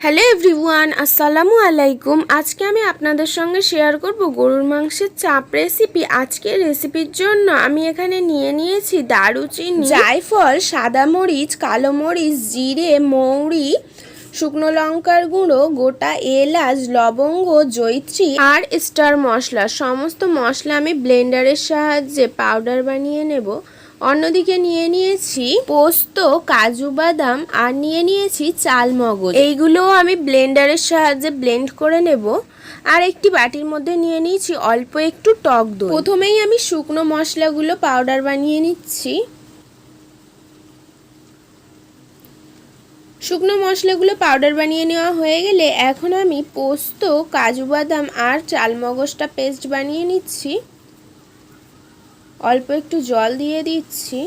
Hello everyone, আসসালামু আলাইকুম। আজকে আমি আপনাদের সঙ্গে শেয়ার করব গরুর মাংসের চাপ রেসিপি আজকের রেসিপির জন্য। আমি এখানে নিয়ে নিয়েছি দারুচিনি, জায়ফল, সাদা মরিচ, কালো মরিচ, জিরে, মৌরি, শুকনো লঙ্কার গুঁড়ো, গোটা এলাচ, লবঙ্গ জৈত্রী আর স্টার মশলা। সমস্ত মশলা আমি ব্লেন্ডারের সাহায্যে পাউডার বানিয়ে নেব। অন্যদিকে নিয়ে নিয়েছি পোস্ত, কাজু বাদাম আর নিয়ে নিয়েছি চাল মগজ। এইগুলোও আমি ব্লেন্ডারের সাহায্যে ব্লেন্ড করে নেব। আর একটি বাটির মধ্যে নিয়ে নিয়েছি অল্প একটু টক দই। প্রথমেই আমি শুকনো মশলাগুলো পাউডার বানিয়ে নিচ্ছি। শুকনো মশলাগুলো পাউডার বানিয়ে নেওয়া হয়ে গেলে এখন আমি পোস্ত, কাজু বাদাম আর চালমগজটা পেস্ট বানিয়ে নিচ্ছি। অল্প একটু জল দিয়ে দিচ্ছি।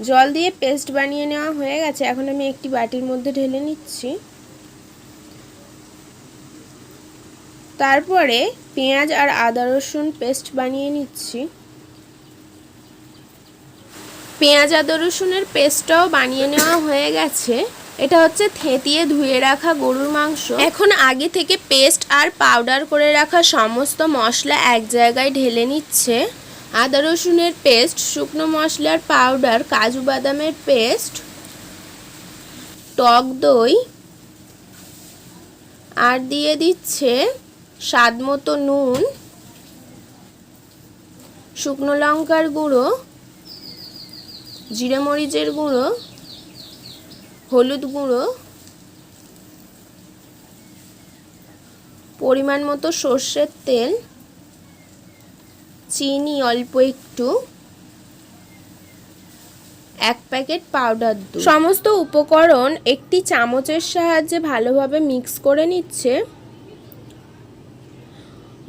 জল দিয়ে পেস্ট বানিয়ে নেওয়া হয়ে গেছে। এখন আমি একটি বাটির মধ্যে ঢেলে নিচ্ছি। তারপরে পেঁয়াজ আর আদা রসুন পেস্ট বানিয়ে নিচ্ছি। পেঁয়াজ, আদা রসুনের পেস্টটাও বানিয়ে নেওয়া হয়ে গেছে। এটা হচ্ছে থেতিয়ে ধুয়ে রাখা গরুর মাংস। এখন আগে থেকে পেস্ট আর পাউডার করে রাখা সমস্ত মশলা এক জায়গায় ঢেলে নিচ্ছে। আদা রসুনের পেস্ট, শুকনো মশলার পাউডার, কাজু বাদামের পেস্ট, টক দই, আর দিয়ে দিচ্ছে স্বাদ মতো নুন, শুকনো লঙ্কার গুঁড়ো, জিরে মরিচের গুঁড়ো হলুদ গুঁড়ো, পরিমাণ মতো সর্ষের তেল, চিনি অল্প একটু, এক প্যাকেট পাউডার দুধ। সমস্ত উপকরণ একটি চামচের সাহায্যে ভালোভাবে মিক্স করে নিচ্ছে।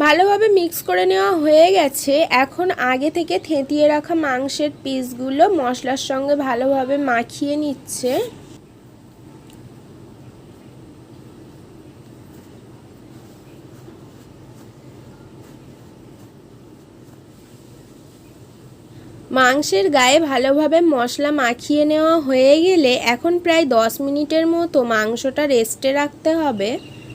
ভালোভাবে মিক্স করে নেওয়া হয়ে গেছে। এখন আগে থেকে থেঁতিয়ে রাখা মাংসের পিসগুলো মশলার সঙ্গে ভালোভাবে মাখিয়ে নিচ্ছে। মাংসের গায়ে ভালোভাবে মশলা মাখিয়ে নেওয়া হয়ে গেলে এখন প্রায় দশ মিনিটের মতো মাংসটা রেস্টে রাখতে হবে।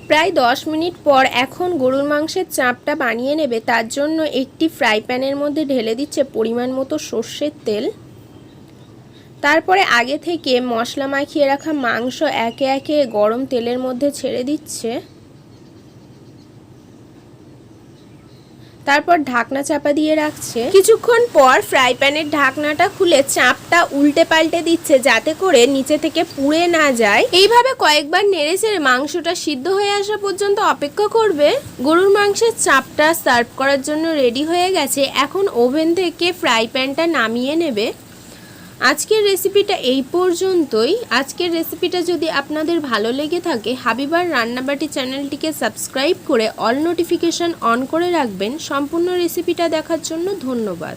প্রায় দশ মিনিট পর এখন গরুর মাংসের চাপটা বানিয়ে নেবে, তার জন্য একটি ফ্রাই প্যানের মধ্যে ঢেলে দিচ্ছে পরিমাণ মতো সর্ষের তেল। তারপরে আগে থেকে মশলা মাখিয়ে রাখা মাংস একে একে গরম তেলের মধ্যে ছেড়ে দিচ্ছে। তারপর ঢাকনা চাপা দিয়ে রাখছে। কিছুক্ষণ পর ফ্রাই প্যানের ঢাকনাটা খুলে চাপটা উল্টে পাল্টে দিচ্ছে যাতে করে নিচে থেকে পুড়ে না যায়। এইভাবে কয়েকবার নেড়ে চেড়ে মাংসটা সিদ্ধ হয়ে আসা পর্যন্ত অপেক্ষা করবে। গরুর মাংসের চাপটা সার্ভ করার জন্য রেডি হয়ে গেছে। এখন ওভেন থেকে ফ্রাই প্যানটা নামিয়ে নেবে। আজকের রেসিপিটা এই পর্যন্তই। আজকের রেসিপিটা যদি আপনাদের ভালো লেগে থাকে, হাবিবার রান্নাবাটি চ্যানেলটিকে সাবস্ক্রাইব করে অল নোটিফিকেশান অন করে রাখবেন। সম্পূর্ণ রেসিপিটা দেখার জন্য ধন্যবাদ।